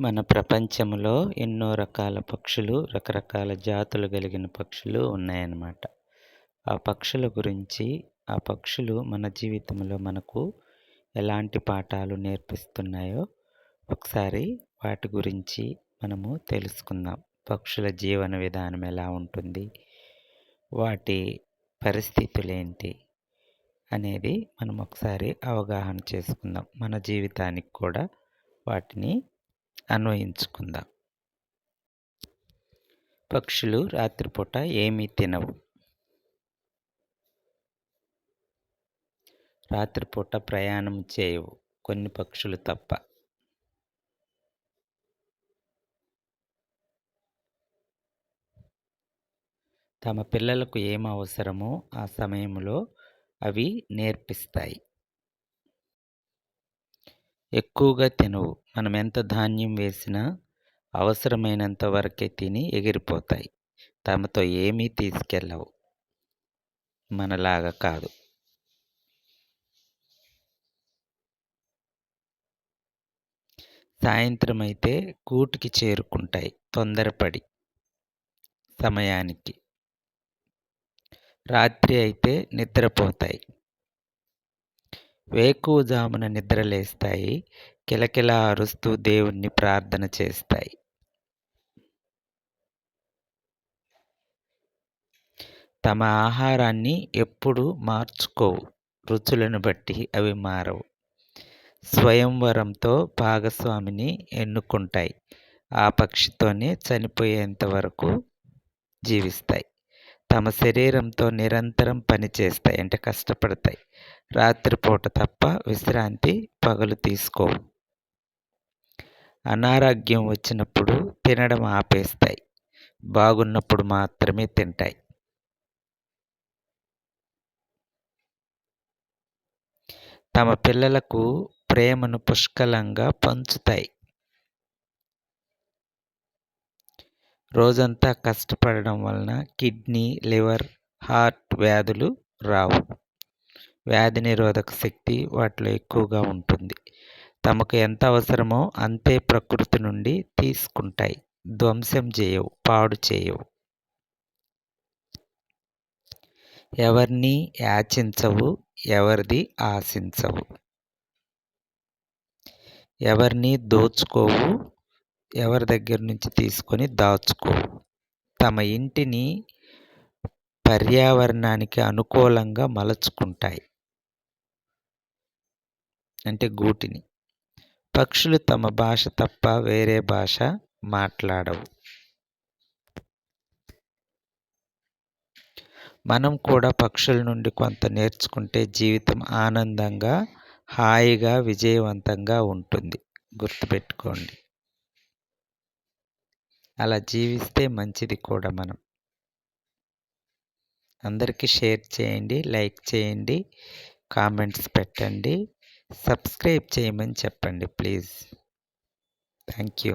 మన ప్రపంచంలో ఎన్నో రకాల పక్షులు రకరకాల జాతులు కలిగిన పక్షులు ఉన్నాయన్నమాట. ఆ పక్షుల గురించి ఆ పక్షులు మన జీవితంలో మనకు ఎలాంటి పాఠాలు నేర్పిస్తున్నాయో ఒకసారి వాటి గురించి మనము తెలుసుకుందాం. పక్షుల జీవన విధానం ఎలా ఉంటుంది? వాటి పరిస్థితులు ఏంటి? అనేది మనం ఒకసారి అవగాహన చేసుకుందాం. మన జీవితానికి కూడా వాటిని అన్వయించుకుందాం. పక్షులు రాత్రిపూట ఏమీ తినవు. రాత్రిపూట ప్రయాణం చేయవు. కొన్ని పక్షులు తప్ప. తమ పిల్లలకు ఏం అవసరమో ఆ సమయంలో అవి నేర్పిస్తాయి. ఎక్కువగా తినవు. మనం ఎంత ధాన్యం వేసినా అవసరమైనంత వరకే తిని ఎగిరిపోతాయి. తమతో ఏమీ తీసుకెళ్ళవు మనలాగా కాదు. సాయంత్రం అయితే కూటికి చేరుకుంటాయి. తొందరపడి. సమయానికి. రాత్రి అయితే నిద్రపోతాయి. వేకువజామున నిద్రలేస్తాయి కిలకిలా అరుస్తూ దేవుణ్ణి ప్రార్థన చేస్తాయి. తమ ఆహారాన్ని ఎప్పుడు మార్చుకోవు. రుచులను బట్టి అవి మారవు. స్వయంవరంతో భాగస్వామిని ఎన్నుకుంటాయి. ఆ పక్షితోనే చనిపోయేంత వరకు జీవిస్తాయి. తమ శరీరంతో నిరంతరం పనిచేస్తాయి. అంటే కష్టపడతాయి. రాత్రిపూట తప్ప విశ్రాంతి పగలు తీసుకోవు అనారోగ్యం వచ్చినప్పుడు తినడం ఆపేస్తాయి. బాగున్నప్పుడు మాత్రమే తింటాయి. తమ పిల్లలకు ప్రేమను పుష్కలంగా పంచుతాయి. రోజంతా కష్టపడడం వలన కిడ్నీ లివర్ హార్ట్ వ్యాధులు రావు. వ్యాధి నిరోధక శక్తి వాటిలో ఎక్కువగా ఉంటుంది. తమకు ఎంత అవసరమో అంతే ప్రకృతి నుండి తీసుకుంటాయి. ధ్వంసం చేయవు పాడు చేయవు. ఎవరిని యాచించవు ఎవరిది ఆశించవు. ఎవరిని దోచుకోవు ఎవరి దగ్గర నుంచి తీసుకొని దాచుకోవు. తమ ఇంటిని పర్యావరణానికి అనుకూలంగా మలచుకుంటాయి. అంటే గూటిని. పక్షులు తమ భాష తప్ప వేరే భాష మాట్లాడవు. మనం కూడా పక్షుల నుండి కొంత నేర్చుకుంటే జీవితం ఆనందంగా హాయిగా విజయవంతంగా ఉంటుంది. గుర్తుపెట్టుకోండి. అలా జీవిస్తే మంచిది కూడా మనం. అందరికీ షేర్ చేయండి లైక్ చేయండి కామెంట్స్ పెట్టండి. సబ్స్క్రైబ్ చేయమని చెప్పండి ప్లీజ్. Thank you.